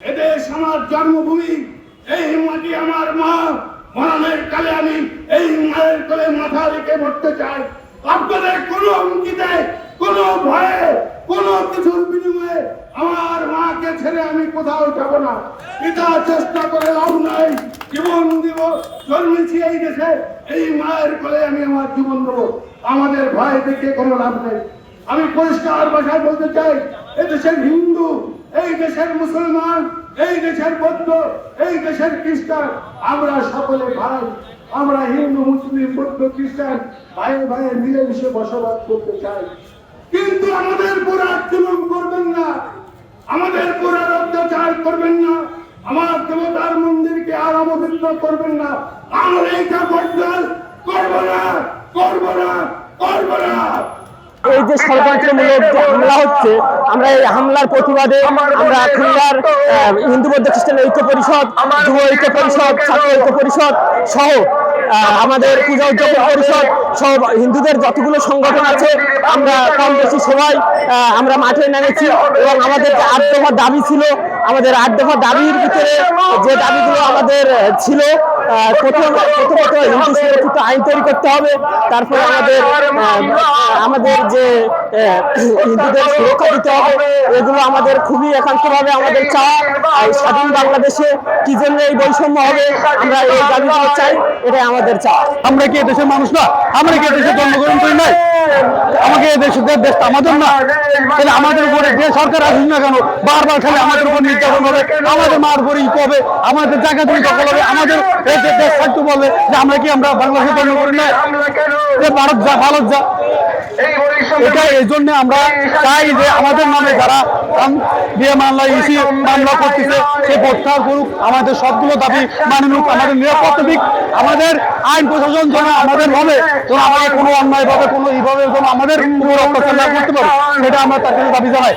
এদেশ আমার জন্মভূমি, এই মাটি আমার মা, মরণের কালে আমি এই মায়ের কোলে মাথা রেখে মরতে চাই। আপনাদের কোনো অঙ্কিতে কোনো ভয়ে, কোনো কিছুর বিনিময়ে আমার মাকে ছেড়ে আমি কোথাও যাব না। পিতা চেষ্টা করে লাভ নাই, জীবন দিব, জন্মেছি এই দেশে, এই মায়ের কোলে আমি আমার জীবন দেবো। আমাদের ভয় দেখে কোনো লাভ নেই। আমি পরিষ্কার ভাষায় বলতে চাই এই দেশের হিন্দু, এই দেশের মুসলমান, এই দেশের বৌদ্ধ, এই দেশের খ্রিস্টান, আমরা সকলে ভাই, আমরা হিন্দু, মুসলিম, বৌদ্ধ, খ্রিস্টান ভাইয়ে ভাইয়ে মিলেমিশে বসবাস করতে চাই। কিন্তু আমাদের পুরো আক্রমণ করবেন না। আমাদের পুরো অত্যাচার করবেন না। আমার দেবতার মন্দিরকে আর অবতীর্ণ করবেন না। আমরা এইটা বদল করব না করব না করব না। এই যে ষড়যন্ত্রমূলক যে হামলা হচ্ছে, আমরা এই হামলার প্রতিবাদে আমরা খুলনার হিন্দু বৌদ্ধ খ্রিস্টান ঐক্য পরিষদ, যুব ঐক্য পরিষদ, ছাত্র ঐক্য পরিষদ সহ আমাদের পূজা উদযাপন পরিষদ সব হিন্দুদের যতগুলো সংগঠন আছে, আমরা কম বেশি সবাই আমরা মাঠে নেমেছি এবং আমাদের যে আট দফা দাবি ছিল, আমাদের আট দফা দাবির ভিতরে যে দাবিগুলো আমাদের ছিল প্রথম প্রথমত হিন্দু সুরক্ষিত আইন তৈরি করতে হবে, তারপরে আমাদের আমাদের যে হিন্দুদের সুরক্ষা দিতে হবে, এগুলো আমাদের খুবই একান্তভাবে আমাদের চাওয়া। আর স্বাধীন বাংলাদেশে কি জন্য এই বৈষম্য হবে, আমরা এই দাবিগুলো চাই, এটাই আমাদের চাওয়া। আমরা কি দেশের মানুষ না? আমরা কি দেশে জন্মগ্রহণ করি নাই? আমাকে দেশের দেশ আমাদের না? তাহলে আমাদের উপরে যে সরকার আসুন না কেন, বারবার খালি আমাদের উপর নির্যাতন হবে, আমাদের মার উপরে ই হবে, আমাদের জায়গা তুমি দখল হবে, আমাদের দেশ থাকতে বলবে যে আমরা কি আমরা বাংলাদেশে জন্ম করি না যে ভারত যা ভারত যা এটা এই জন্য আমরা চাই যে আমাদের নামে যারা বিয়ে মামলা ইসি মামলা করতেছে, সে প্রত্যাহার করুক। আমাদের সবগুলো দাবি মানে আমাদের নিরাপত্তা দিক, আমাদের আইন প্রশাসন যেন আমাদের ভাবে, যেন আমাদের কোনো অন্যায় ভাবে কোনো এইভাবে যেন আমাদের উপর অত্যাচার না করতে পারে, সেটা আমরা তার দাবি জানাই।